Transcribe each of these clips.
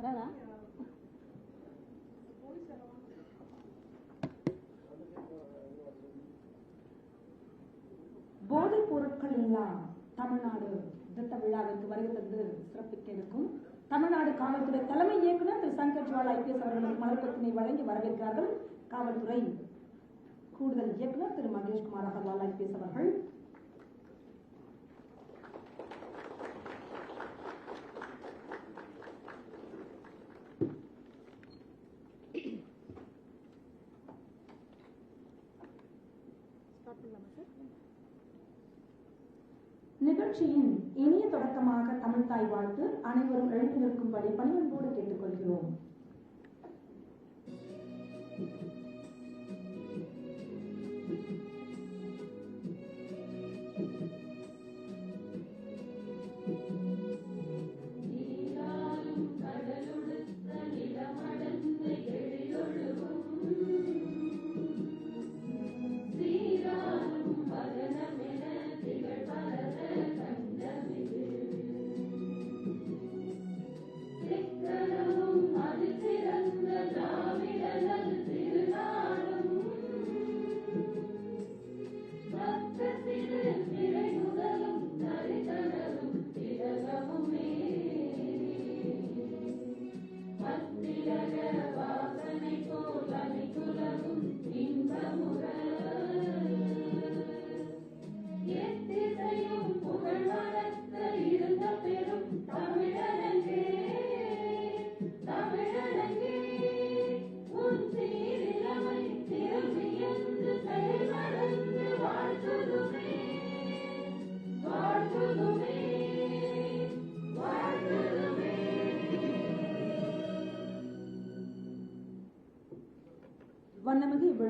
போதைப் பொருட்கள் எல்லாம் தமிழ்நாடு திட்ட விழாவிற்கு வருகை தந்து சிறப்பிக்க இருக்கும் தமிழ்நாடு காவல்துறை தலைமை இயக்குநர் திரு சங்கர் ஜுவால் ஐபிஎஸ் அவர்களுக்கு மலர்பத்தினை வழங்கி வரவேற்கிறார்கள். காவல்துறை கூடுதல் இயக்குநர் திரு மகேஷ்குமார் அகர்வால் ஐபிஎஸ் அவர்கள். தாய் வாழ்த்து. அனைவரும் எழுந்து நிற்கும்படி பணிவன்போடு கேட்டுக்கொள்கிறோம்.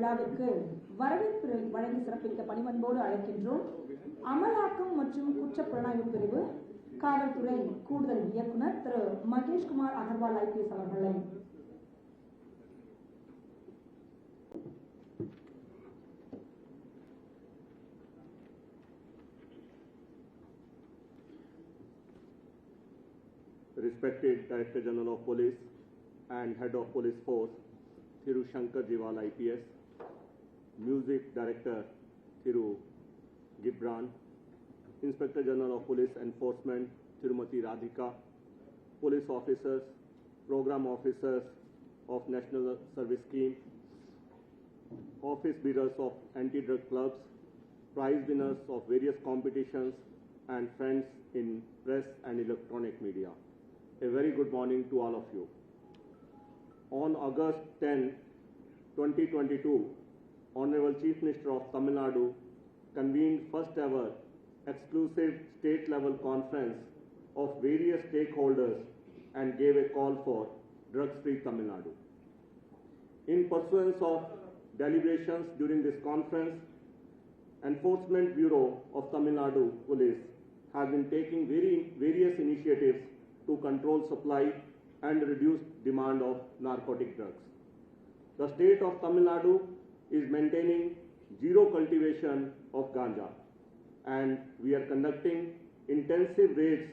வண்ணமிகு இவ்விழாவிற்கு வரவேற்பு வழங்கி சிறப்பிக்க பணிவன்போடு அழைக்கின்றோம் அமலாக்கம் மற்றும் குற்றப்புலனாய்வு பிரிவு காவல்துறை கூடுதல் இயக்குனர் திரு மகேஷ்குமார் அகர்வால் ஐபிஎஸ் அவர்களை respected Director General of Police and Head of Police Force, Thiru Shankar Jiwal IPS, Music Director Thiru Gibran, Inspector General of Police Enforcement Tirumati Radhika, police officers, program officers of National Service Scheme, office bearers of anti-drug clubs, prize winners of various competitions, and friends in press and electronic media. A very good morning to all of you. On August 10, 2022, Honorable Chief Minister of Tamil Nadu convened first ever exclusive state level conference of various stakeholders and gave a call for drug-free Tamil Nadu. In pursuance of deliberations during this conference, Enforcement Bureau of Tamil Nadu Police has been taking very, various initiatives to control supply and reduce demand of narcotic drugs. The state of Tamil Nadu is maintaining zero cultivation of ganja and we are conducting intensive raids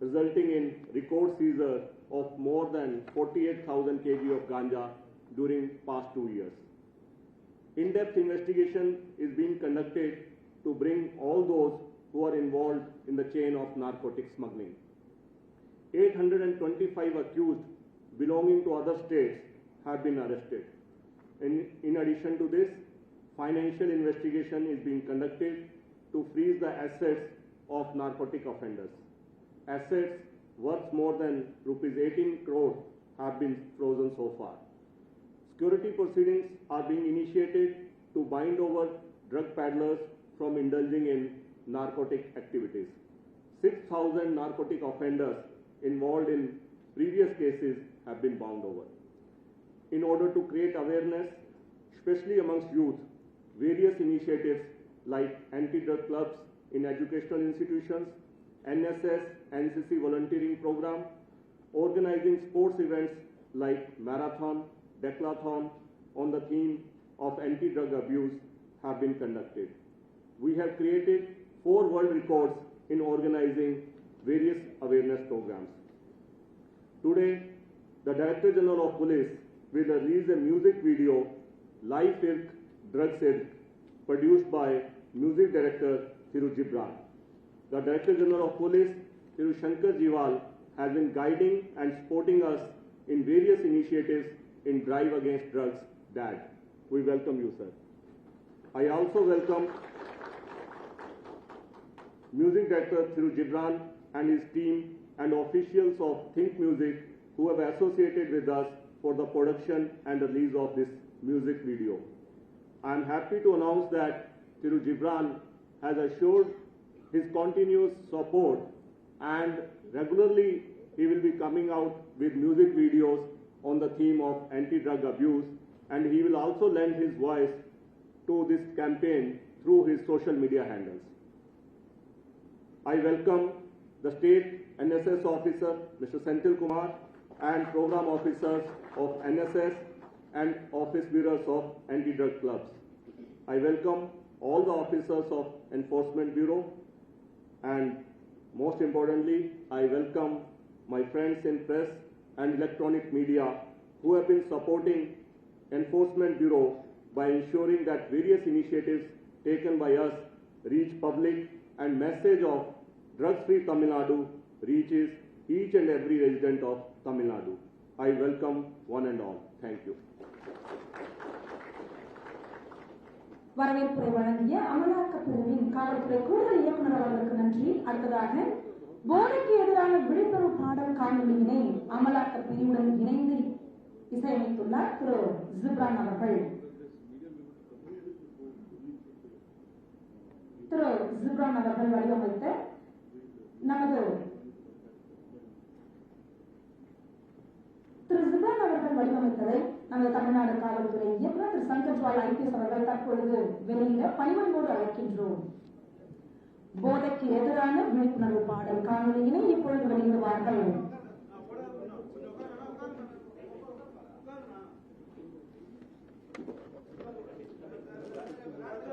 resulting in record seizure of more than 48,000 kg of ganja during past two years. In-depth investigation is being conducted to bring all those who are involved in the chain of narcotic smuggling. 825 accused belonging to other states have been arrested. In, in addition to this, financial investigation is being conducted to freeze the assets of narcotic offenders. Assets worth more than rupees 18 crore have been frozen so far. Security proceedings are being initiated to bind over drug peddlers from indulging in narcotic activities. 6,000 narcotic offenders involved in previous cases have been bound over. In order to create awareness, especially amongst youth, various initiatives like anti-drug clubs in educational institutions, NSS, NCC volunteering program, organizing sports events like marathon, decathlon on the theme of anti-drug abuse have been conducted. We have created four world records in organizing various awareness programs. Today, the Director General of Police will release a music video, Life Irk, Drugs Irk, produced by music director Thiru Gibran. The Director General of Police, Thiru Shankar Jiwal, has been guiding and supporting us in various initiatives in drive against drugs, DAD. We welcome you, sir. I also welcome music director Thiru Gibran and his team and officials of Think Music who have associated with us for the production and release of this music video. I am happy to announce that Tiru Gibran has assured his continuous support and regularly he will be coming out with music videos on the theme of anti-drug abuse and he will also lend his voice to this campaign through his social media handles. I welcome the state NSS officer, Mr. Senthil Kumar, and program officers of NSS and office bureaus of anti-drug clubs. I welcome all the officers of Enforcement Bureau and most importantly, I welcome my friends in press and electronic media who have been supporting Enforcement Bureau by ensuring that various initiatives taken by us reach public and message of drugs-free Tamil Nadu reaches each and every resident of Tamil Nadu. I welcome one and all. Thank you. வரவேற்புரை வழங்கிய அமலாக்கப் பிரிவின் காவல்துறை கூடுதல் இயக்குநர் அவர்களுக்கு நன்றி அடுத்ததாக போதைக்கு எதிரான விழிப்புணர்வு பாடல் காணொலியினை அமலாக்க பிரிவுடன் இணைந்து இசையமைத்துள்ளார் திரு ஜிப்ரான் அவர்கள் திரு ஜிப்ரான் அவர்கள் வடிவமைத்த நமது திரு ஜிப்ரான் அவர்கள் வடிவமைத்ததை நமது தமிழ்நாடு காவல்துறை இயக்குநர் திரு சங்கர் ஜுவால் ஐபிஎஸ் அவர்கள் தற்பொழுது வெளியிட பணிமன்போடு அழைக்கின்றோம். போதைக்கு எதிரான விழிப்புணர்வு பாடல் காணொலியினை இப்பொழுது வெளியிடுவார்கள்.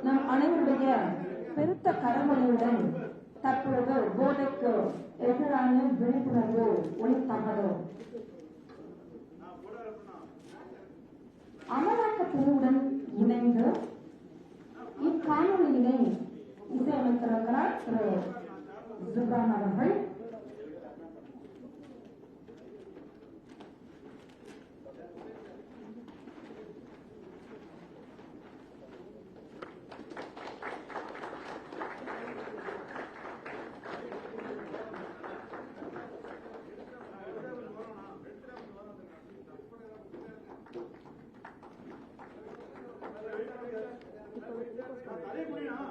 நம் அனைவருடைய பெருத்த கரமொழியுடன் தற்பொழுது போதைக்கு எதிரான விழிப்புணர்வு ஒளித்தமதோ அமலாக்க பிரிவுடன் இணைந்து இக்காணொலியினை இசையமைத்திருக்கிறார் திரு ஜிப்ரான் அவர்கள். ತಲೆ ಕುಡಿಯೋಣ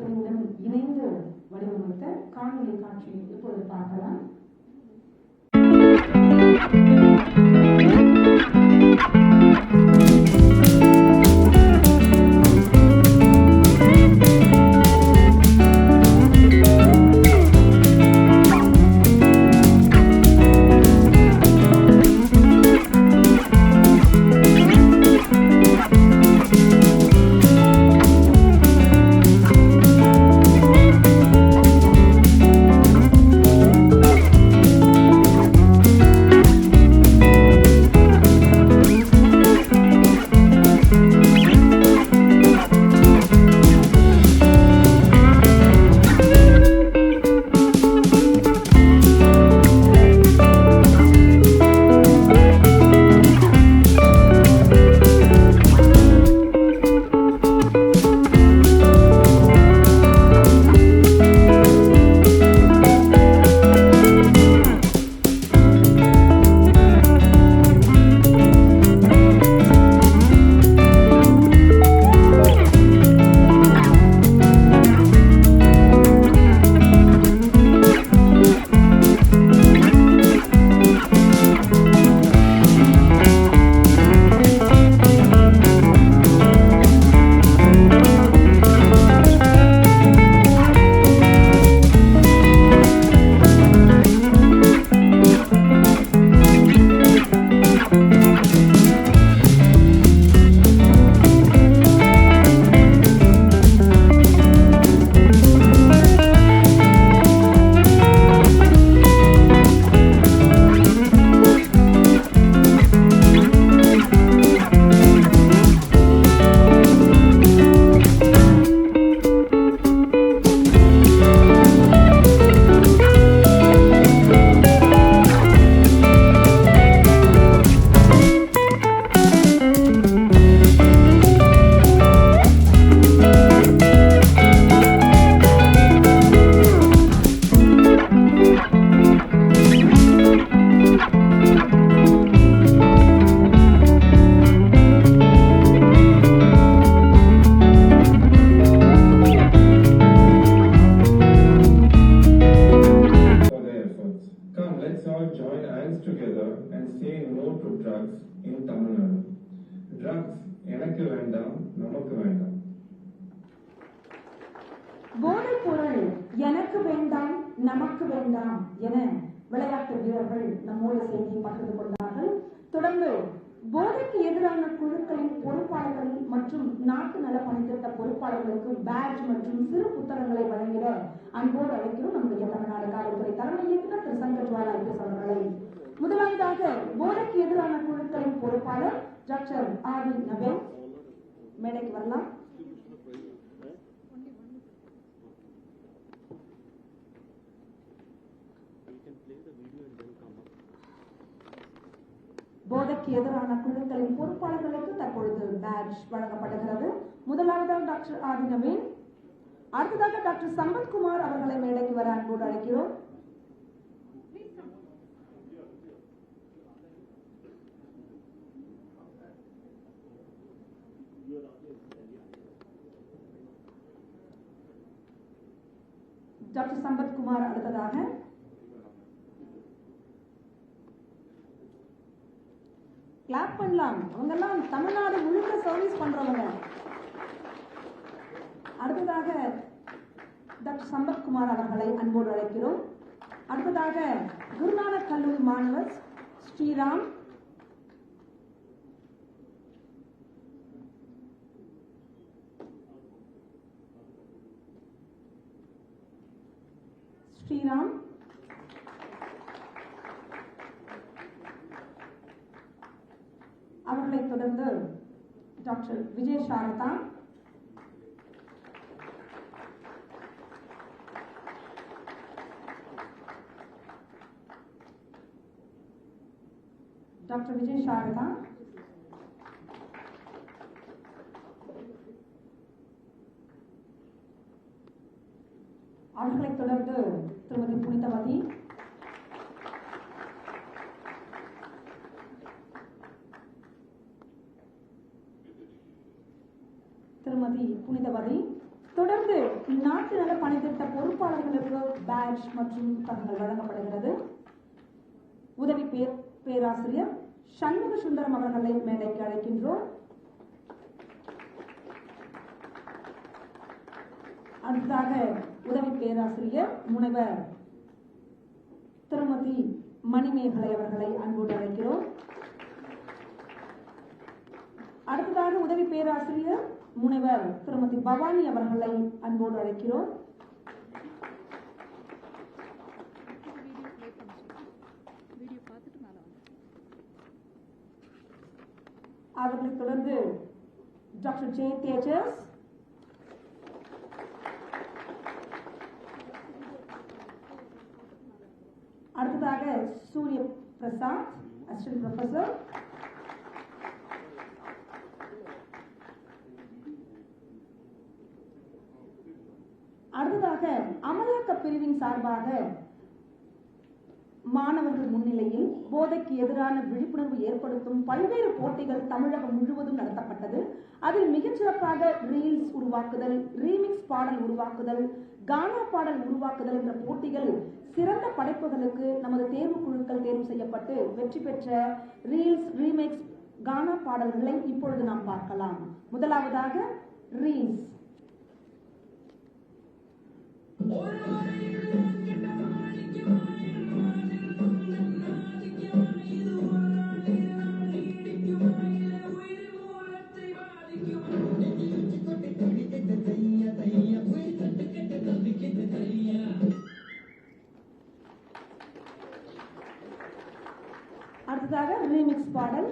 துறையுடன் இணைந்து வடிவமைத்த காணொலி காட்சி இப்பொழுது பார்க்கலாம். அவர்கள் நம்மோடு செய்தியை பகிர்ந்து கொண்டார்கள். தொடர்ந்து போதைக்கு எதிரான குழுக்களின் பொறுப்பாளர்கள் மற்றும் நாட்டு நல பணித்திட்ட பொறுப்பாளர்களுக்கு பேட்ச் மற்றும் சிறு புத்தகங்களை வழங்கிட அன்போடு அழைக்கிறோம். நம்முடைய தமிழ்நாடு காவல்துறை தலைமை இயக்குநர் திரு சங்கர் ஐபிஎஸ் அவர்களை. முதலாவதாக போதைக்கு எதிரான குழுக்களின் பொறுப்பாளர் டாக்டர் ஆதி நபே மேடைக்கு வரலாம். போதைக்கு எதிரான குழுக்களின் பொறுப்பாளர்களுக்கு தற்பொழுது பேட்ச் வழங்கப்படுகிறது. முதலாவதாக டாக்டர் ஆதி நவீன் அடுத்ததாக டாக்டர் சம்பத்குமார் அவர்களை மேடைக்கு வர அன்போடு அழைக்கிறோம். டாக்டர் சம்பத்குமார் அடுத்ததாக. கிளாப் பண்ணலாம் அவங்கெல்லாம் தமிழ்நாடு முழுக்க சர்வீஸ் பண்றவங்க. அடுத்ததாக டாக்டர் சம்பத்குமார் அவர்களை அன்போடு அழைக்கிறோம். அடுத்ததாக குருநானக் கல்லூரி மாணவர் ஸ்ரீராம். ஸ்ரீராம். தொடர்ந்து டாக்டர் விஜய் சாரதா. டாக்டர் விஜய் சாரதா. அவர்களைத் தொடர்ந்து திருமதி புனிதவதி. புனிதவரை தொடர்ந்து நாட்டு நல பணித்திட்ட பொறுப்பாளர்களுக்கு பேட்ச் மற்றும் பதங்கள் வழங்கப்படுகிறது. உதவி பேர் பேராசிரியர் சண்முக சுந்தரம் அவர்களை மேடைக்கு அழைக்கின்றோம். அடுத்ததாக உதவி பேராசிரியர் முனைவர் திருமதி மணிமேகலை அவர்களை அன்போடு அழைக்கிறோம். அடுத்ததாக உதவி பேராசிரியர் முனைவர் திருமதி பவானி அவர்களை அன்போடு அழைக்கிறோம். அவர்களை தொடர்ந்து டாக்டர் ஜே தேஜஸ் அடுத்ததாக சூரிய பிரசாத் அசிஸ்டன்ட் ப்ரொஃபசர் அடுத்ததாக அமலாக்க பிரிவின் சார்பாக மாணவர்கள் முன்னிலையில் போதைக்கு எதிரான விழிப்புணர்வு ஏற்படுத்தும் பல்வேறு போட்டிகள் தமிழகம் முழுவதும் நடத்தப்பட்டது. அதில் மிகச்சிறப்பாக ரீல்ஸ் உருவாக்குதல் ரீமிக்ஸ் பாடல் உருவாக்குதல் கானா பாடல் உருவாக்குதல் என்ற போட்டிகள் சிறந்த படைப்புகளுக்கு நமது தேர்வு குழுக்கள் தேர்வு செய்யப்பட்டு வெற்றி பெற்ற ரீல்ஸ் ரீமிக்ஸ் கானா பாடல்களை இப்பொழுது நாம் பார்க்கலாம். முதலாவதாக ரீல்ஸ். அடுத்ததாக ரீமிக்ஸ் பாடல்.